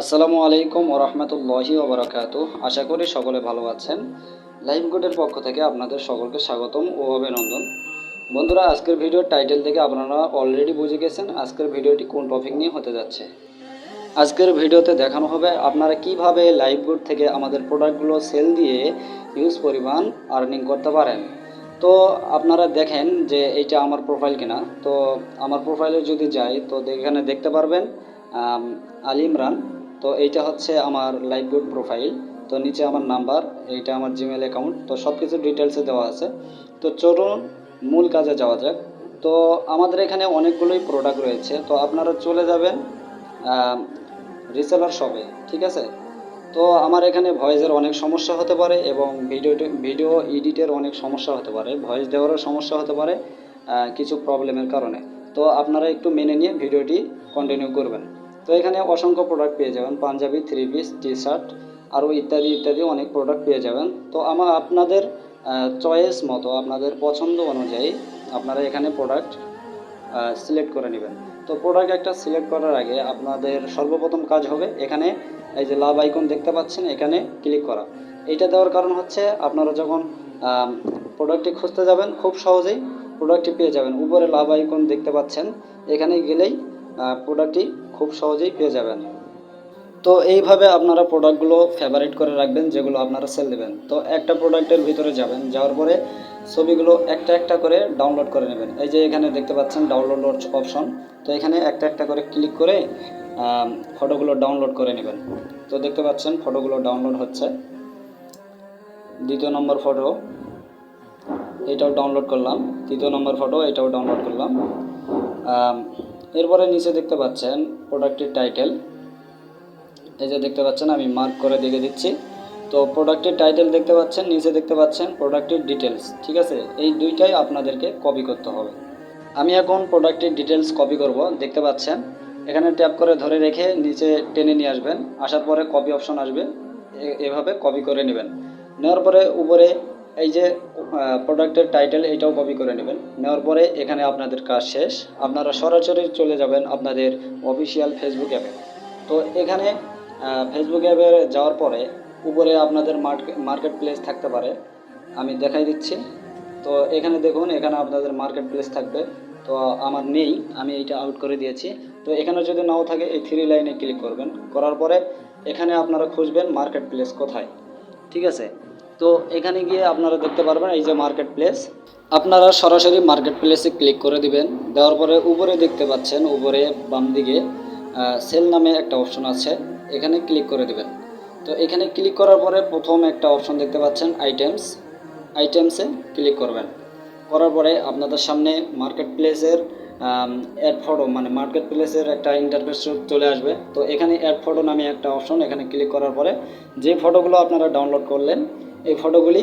আসসালামু আলাইকুম ওরহমতুল্লাহি ওবরাকাত আশা করি সকলে ভালো আছেন। লাইভ পক্ষ থেকে আপনাদের সকলকে স্বাগতম ও অভিনন্দন। বন্ধুরা আজকের ভিডিওর টাইটেল থেকে আপনারা অলরেডি বুঝে গেছেন আজকের ভিডিওটি কোন টপিক নিয়ে হতে যাচ্ছে। আজকের ভিডিওতে দেখানো হবে আপনারা কীভাবে লাইভ গুড থেকে আমাদের প্রোডাক্টগুলো সেল দিয়ে ইউজ পরিমাণ আর্নিং করতে পারেন। তো আপনারা দেখেন যে এইটা আমার প্রোফাইল কিনা। তো আমার প্রোফাইলে যদি যাই তো এখানে দেখতে পারবেন আম, আলী ইমরান। তো এইটা হচ্ছে আমার লাইভ গুড প্রোফাইল তো নিচে আমার নাম্বার এইটা আমার জিমেল অ্যাকাউন্ট তো সব কিছু ডিটেলসে দেওয়া আছে। তো চলুন মূল কাজে যাওয়া যাক। তো আমাদের এখানে অনেকগুলোই প্রোডাক্ট রয়েছে। তো আপনারা চলে যাবেন রিসেলার শপে ঠিক আছে? তো আমার এখানে ভয়েসের অনেক সমস্যা হতে পারে এবং ভিডিও ভিডিও এডিটের অনেক সমস্যা হতে পারে। ভয়েস দেওয়ারও সমস্যা হতে পারে কিছু প্রবলেমের কারণে। তো আপনারা একটু মেনে নিয়ে ভিডিওটি কন্টিনিউ করবেন। তো এখানে অসংখ্য প্রোডাক্ট পেয়ে যাবেন। Punjabi three piece T shirt আরও ইত্যাদি ইত্যাদি অনেক প্রোডাক্ট পেয়ে যাবেন। তো আমার আপনাদের চয়েস মতো, আপনাদের পছন্দ অনুযায়ী আপনারা এখানে প্রোডাক্ট সিলেক্ট করে নেবেন। তো প্রোডাক্ট একটা সিলেক্ট করার আগে আপনাদের সর্বপ্রথম কাজ হবে এখানে এই যে লাভ আইকন দেখতে পাচ্ছেন, এখানে ক্লিক করা। এটা দেওয়ার কারণ হচ্ছে আপনারা যখন প্রোডাক্টটি খুঁজতে যাবেন, খুব সহজেই প্রোডাক্টটি পেয়ে যাবেন। উপরে লাভ আইকন দেখতে পাচ্ছেন। এখানে গেলেই প্রোডাক্টটি খুব সহজেই পেয়ে যাবেন। তো এইভাবে আপনারা প্রোডাক্টগুলো ফেভারিট করে রাখবেন, যেগুলো আপনারা সেল দেবেন। তো একটা প্রোডাক্টের ভিতরে যাবেন, যাওয়ার পরে ছবিগুলো একটা একটা করে ডাউনলোড করে নেবেন। এই যে এখানে দেখতে পাচ্ছেন ডাউনলোড অপশন তো এখানে একটা একটা করে ক্লিক করে ফটোগুলো ডাউনলোড করে নেবেন। তো দেখতে পাচ্ছেন ফটোগুলো ডাউনলোড হচ্ছে। দ্বিতীয় নম্বর ফটো এটাও ডাউনলোড করলাম। তৃতীয় নম্বর ফটো এটাও ডাউনলোড করলাম। এরপরে নিচে দেখতে পাচ্ছেন প্রোডাক্টের টাইটেল এই যে দেখতে পাচ্ছেন, আমি মার্ক করে দেখে দিচ্ছি। তো প্রোডাক্টের টাইটেল দেখতে পাচ্ছেন, নিচে দেখতে পাচ্ছেন প্রোডাক্টের ডিটেলস ঠিক আছে? এই দুইটাই আপনাদেরকে কপি করতে হবে। আমি এখন প্রোডাক্টের ডিটেলস কপি করব, দেখতে পাচ্ছেন? এখানে ট্যাপ করে ধরে রেখে নিচে টেনে নিয়ে আসবেন। আসার পরে কপি অপশন আসবে এভাবে কপি করে নেবেন। নেওয়ার পরে উপরে এই যে প্রোডাক্টের টাইটেল এটাও কপি করে নেবেন। নেওয়ার পরে এখানে আপনাদের কাজ শেষ। আপনারা সরাসরি চলে যাবেন আপনাদের অফিসিয়াল ফেসবুক অ্যাপে তো এখানে ফেসবুক অ্যাপে যাওয়ার পরে উপরে আপনাদের মার্কেট প্লেস থাকতে পারে। আমি দেখাই দিচ্ছি। তো এখানে দেখুন, এখানে আপনাদের মার্কেট প্লেস থাকবে। তো আমার নেই, আমি এইটা আউট করে দিয়েছি। তো এখানে যদি নাও থাকে, এই থ্রি লাইনে ক্লিক করবেন। করার পরে এখানে আপনারা খুঁজবেন মার্কেট প্লেস কোথায়। ঠিক আছে? তো এখানে গিয়ে আপনারা দেখতে পারবেন এই যে মার্কেট প্লেস আপনারা সরাসরি মার্কেট প্লেসে ক্লিক করে দিবেন। দেওয়ার পরে উপরে দেখতে পাচ্ছেন, উপরে বাম দিকে সেল নামে একটা অপশন আছে। এখানে ক্লিক করে দিবেন। তো এখানে ক্লিক করার পরে প্রথম একটা অপশন দেখতে পাচ্ছেন আইটেমস আইটেমসে ক্লিক করবেন। করার পরে আপনাদের সামনে মার্কেট প্লেসের অ্যাড ফটো মানে মার্কেট প্লেসের একটা ইন্টারফেস চলে আসবে। তো এখানে অ্যাড ফটো নামে একটা অপশন এখানে ক্লিক করার পরে যে ফটোগুলো আপনারা ডাউনলোড করলেন এই ফটোগুলি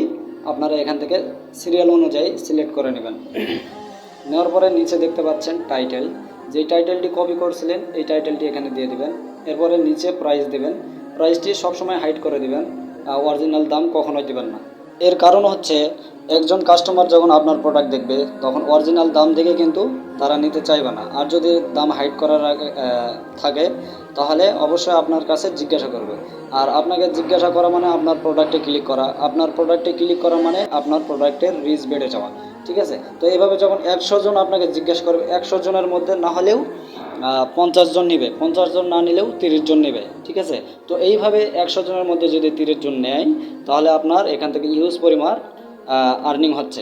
আপনারা এখান থেকে সিরিয়াল অনুযায়ী সিলেক্ট করে নেবেন। নেওয়ার পরে নিচে দেখতে পাচ্ছেন টাইটেল যে টাইটেলটি কপি করছিলেন, এই টাইটেলটি এখানে দিয়ে দেবেন। এরপরে নিচে প্রাইস দেবেন। প্রাইসটি সবসময় হাইট করে দেবেন। অরিজিনাল দাম কখনোই দেবেন না। এর কারণ হচ্ছে, একজন কাস্টমার যখন আপনার প্রোডাক্ট দেখবে, তখন অরিজিনাল দাম দেখে কিন্তু তারা নিতে চাইবে না। আর যদি দাম হাইড করার আগে থাকে, তাহলে অবশ্যই আপনার কাছে জিজ্ঞাসা করবে। আর আপনাকে জিজ্ঞাসা করা মানে আপনার প্রোডাক্টে ক্লিক করা। আপনার প্রোডাক্টে ক্লিক করা মানে আপনার প্রোডাক্টের রিচ বেড়ে যাওয়া। ঠিক আছে? তো এইভাবে যখন একশো জন আপনাকে জিজ্ঞাসা করবে, একশো জনের মধ্যে না হলেও পঞ্চাশ জন নেবে। পঞ্চাশ জন না নিলেও তিরিশ জন নেবে, ঠিক আছে? তো এইভাবে একশো জনের মধ্যে যদি তিরিশ জন নেয়, তাহলে আপনার এখান থেকে ইউজ পরিমাণ আর্নিং হচ্ছে,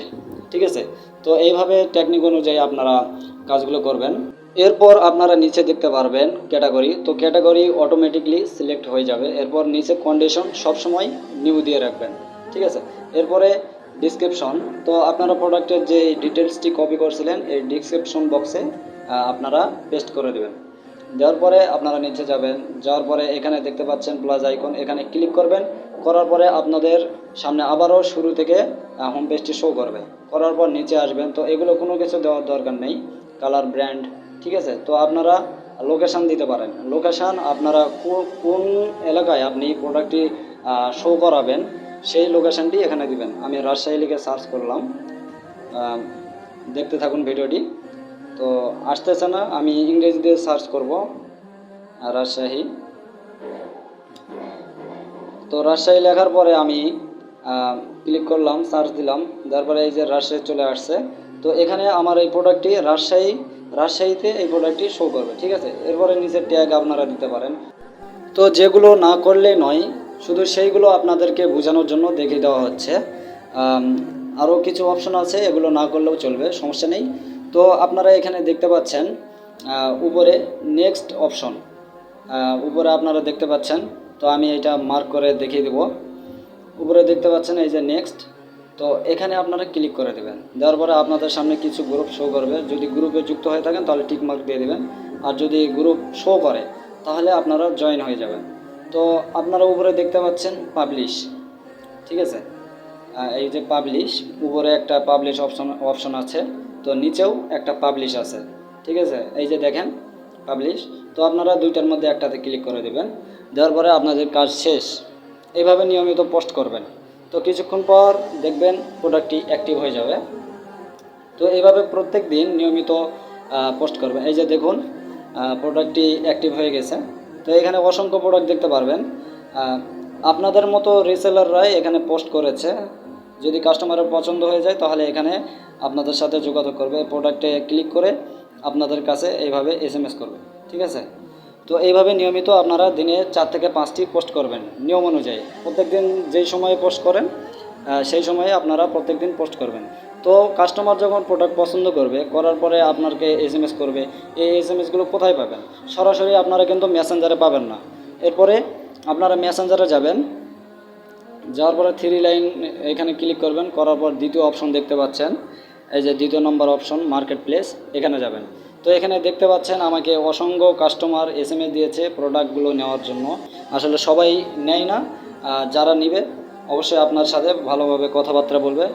ঠিক আছে? তো এইভাবে টেকনিক অনুযায়ী আপনারা কাজগুলো করবেন। এরপর আপনারা নিচে দেখতে পারবেন ক্যাটাগরি তো ক্যাটাগরি অটোমেটিকলি সিলেক্ট হয়ে যাবে। এরপর নিচে কন্ডিশন সবসময় নিউ দিয়ে রাখবেন, ঠিক আছে? এরপরে ডিসক্রিপশন তো আপনারা প্রোডাক্টের যে ডিটেলসটি কপি করছিলেন, এই ডিসক্রিপশন বক্সে আপনারা পেস্ট করে দেবেন। দেওয়ার পরে আপনারা নিচে যাবেন। যাওয়ার পরে এখানে দেখতে পাচ্ছেন প্লাস আইকন এখানে ক্লিক করবেন। করার পরে আপনাদের সামনে আবারও শুরু থেকে হোম পেজটি শো করবে। করার পর নিচে আসবেন। তো এগুলো কোনো কিছু দেওয়ার দরকার নেই। কালার ব্র্যান্ড ঠিক আছে? তো আপনারা লোকেশান দিতে পারেন। লোকেশান আপনারা কোন এলাকায় আপনি প্রোডাক্টটি শো করাবেন সেই লোকেশানটি এখানে দিবেন। আমি রাজশাহী লিখে সার্চ করলাম। দেখতে থাকুন ভিডিওটি। তো আসতেছে না, আমি ইংরেজি দিয়ে সার্চ করব রাজশাহী। তো রাজশাহী লেখার পরে আমি ক্লিক করলাম সার্চ দিলাম। তারপরে এই যে রাজশাহী চলে আসছে। তো এখানে আমার এই প্রোডাক্টটি রাজশাহী, রাজশাহীতে এই প্রোডাক্টটি শো করবে, ঠিক আছে? এরপরে নিচের ট্যাগ আপনারা দিতে পারেন। তো যেগুলো না করলেই নয় শুধু সেইগুলো আপনাদেরকে বোঝানোর জন্য দেখিয়ে দেওয়া হচ্ছে। আরও কিছু অপশন আছে, এগুলো না করলেও চলবে, সমস্যা নেই। তো আপনারা এখানে দেখতে পাচ্ছেন উপরে নেক্সট অপশন উপরে আপনারা দেখতে পাচ্ছেন, তো আমি এটা মার্ক করে দেখিয়ে দেবো। উপরে দেখতে পাচ্ছেন এই যে নেক্সট তো এখানে আপনারা ক্লিক করে দেবেন। দেওয়ার পরে আপনাদের সামনে কিছু গ্রুপ শো করবে। যদি গ্রুপে যুক্ত হয়ে থাকেন, তাহলে টিক মার্ক দিয়ে দেবেন। আর যদি গ্রুপ শো করে, তাহলে আপনারা জয়েন হয়ে যাবেন। তো আপনারা উপরে দেখতে পাচ্ছেন পাবলিশ ঠিক আছে? এই যে পাবলিশ উপরে একটা পাবলিশ অপশন অপশন আছে, তো নিচেও একটা পাবলিশ আছে, ঠিক আছে? এই যে দেখেন পাবলিশ তো আপনারা দুইটার মধ্যে একটাতে ক্লিক করে দেবেন, দেওয়ার পরে আপনাদের কাজ শেষ। এইভাবে নিয়মিত পোস্ট করবেন। তো কিছুক্ষণ পর দেখবেন প্রোডাক্টটি অ্যাক্টিভ হয়ে যাবে। তো এইভাবে প্রত্যেক দিন নিয়মিত পোস্ট করবেন। এই যে দেখুন প্রোডাক্টটি অ্যাক্টিভ হয়ে গেছে। তো এখানে অসংখ্য প্রোডাক্ট দেখতে পারবেন। আপনাদের মতো রিসেলাররাই এখানে পোস্ট করেছে। যদি কাস্টমারের পছন্দ হয়ে যায়, তাহলে এখানে আপনাদের সাথে যোগাযোগ করবে। প্রোডাক্টে ক্লিক করে আপনাদের কাছে এইভাবে এস এম এস করবে। ঠিক আছে? তো এইভাবে নিয়মিত আপনারা দিনে চার থেকে পাঁচটি পোস্ট করবেন, নিয়ম অনুযায়ী। প্রত্যেকদিন যেই সময়ে পোস্ট করেন সেই সময়ে আপনারা প্রত্যেকদিন পোস্ট করবেন। তো কাস্টমার যখন প্রোডাক্ট পছন্দ করবে, করার পরে আপনাকে এস এম এস করবে, এই এস এম এসগুলো কোথায় পাবেন? সরাসরি আপনারা কিন্তু মেসেঞ্জারে পাবেন না। এরপরে আপনারা মেসেঞ্জারে যাবেন, যাওয়ার পরে থ্রি লাইন এখানে ক্লিক করবেন, করার পর দ্বিতীয় অপশন দেখতে পাচ্ছেন। এই যে দ্বিতীয় নম্বর অপশন মার্কেট প্লেস এখানে যাবেন। তো এখানে দেখতে পাচ্ছেন আমাকে অসংখ্য কাস্টমার এস এম দিয়েছে প্রোডাক্টগুলো নেওয়ার জন্য। আসলে সবাই নেয় না যারা নিবে, অবশ্যই আপনার সাথে ভালোভাবে কথাবার্তা বলবে।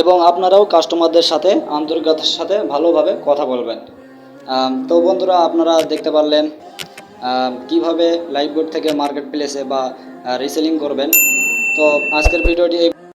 এবং আপনারাও কাস্টমারদের সাথে, আন্তরিকতার সাথে ভালোভাবে কথা বলবেন। তো বন্ধুরা, আপনারা দেখতে পারলেন কীভাবে লাইভ বোর্ড থেকে মার্কেট প্লেসে বা রিসেলিং করবেন। তো আজকের ভিডিওটি